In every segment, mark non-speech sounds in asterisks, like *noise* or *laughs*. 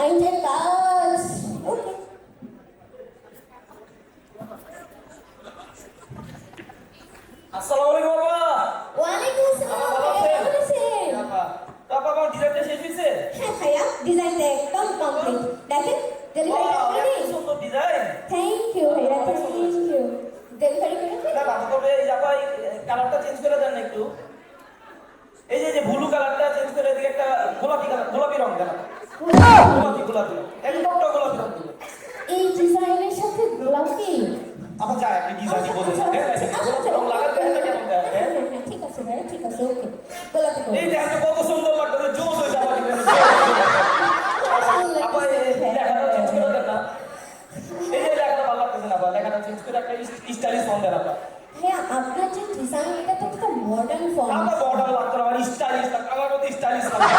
কারেন্টের কাজ আসসালামু আলাইকুম বাবা একদম কমপ্লিট ডিজাইন থ্যাংক ইউ ভাইয়া থ্যাংক ইউ ডেলিভারি করে চেঞ্জ করে দেন একটু। এই যে যে ব্লু কালার গোলাপি এই ডিজাইনের সাথে আবার আপনি দেন গোলাপি রং লাগাতে এটা কেমন দেয় হ্যাঁ, ঠিক আছে ভাইয়া ঠিক আছে ওকে গোলাপি এই দেখেন কত সুন্দর লাগতেছে জোস যাবে আপা এই লেখাটা চেঞ্জ করে দেন না। এই যে লেখাটা ভালো লাগতেছে না আপা লেখাটা চেঞ্জ করে একটা স্টাইলিশ ফন্ট দেন আপা ভাইয়া আপনার যে ডিজাইন এটা তো একটা মডার্ন ফর্ম আমার মডেল লাগতো না মানে স্টাইলিশ আমার মতো স্টাইলিশ স্টাইলিশ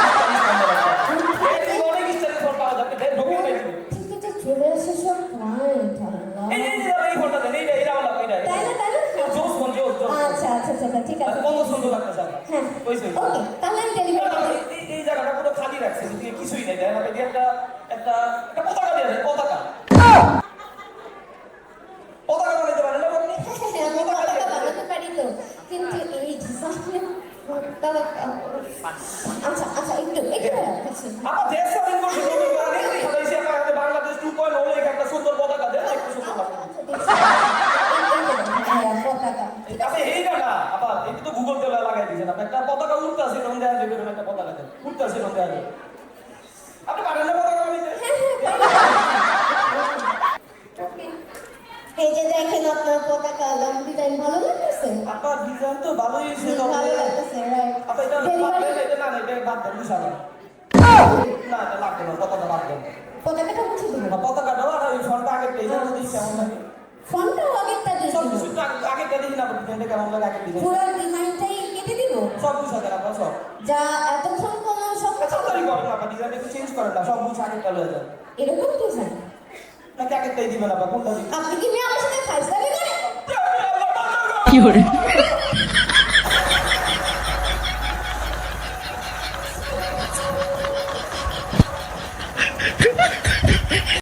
চলে আসে সব এই এই এই ফন্টটা দেন এইটা এটা ভালো লাগবে এটা তাই না তাই না জোস ফন্ট জোস জোস আচ্ছা আচ্ছা আচ্ছা ঠিক আছে কত সুন্দর লাগতেছে হ্যাঁ কইছে ওকে তাহলে আমি ডেলিভারি করে এই- জায়গাটা পুরো খালি রাখছে এদিকে কিছুই নেই দেখেন আপনি একটা একটা একটা পতাকা দিয়ে দেন পতাকা পতাকা বানাইতে পারেন না আপনি হ্যাঁ, পতাকা বানাতে পারি তো কিন্তু এই ডিজাইনের আচ্ছা আচ্ছা একটু একটু আচ্ছা আমার দেশ স্বাধীন করছে নতুন করে দেখতে খাইছে আপনার হাতে বাংলাদেশ টু পয়েন্ট ও একটা সুন্দর পতাকা দেন একটু সুন্দর লাগবে হ্যাঁ, এই না না আবার এটা তো গুগল পে লাগাই দিয়েছেন। আপনি একটা পতাকা উঠতে আছে তখন দেখা যাবে একটা পতাকা দেন উঠতে আছে তখন দেখা যাবে। আপনি পারেন না পতাকা এই যে দেখেন আপনার পতাকা লং ডিজাইন ভালো লাগতেছে? আপনার ডিজাইন তো ভালোই হয়েছে ভালো লাগতেছে রাইট আপনি এটা এটা না এটা বাদ দেন বুঝা না এটা লাগবে না পতাকা বাদ দেন। পতাকাটা মুছে দিন। পতাকাটাও আর ওই ফোনটা আগে পেয়ে যাব দিই কেমন ফোনটাও দিন আগে- আগেরটা দেখি না ডিজাইনটা কেমন লাগে আগে ডিজাইন পুরো ডিজাইনটাই কেটে দিব? সব কিছু আগে রাখব সব। যা এতক্ষণ কোনো সব কিছু তাড়াতাড়ি করেন না ডিজাইনটা একটু চেঞ্জ করেন না সব কিছু এরকম ডিজাইন নাকি আগেরটাই দিবেন কোনটা দিবেন? আপনি কি মেয়ে আমার সাথে করেন। কি *laughs*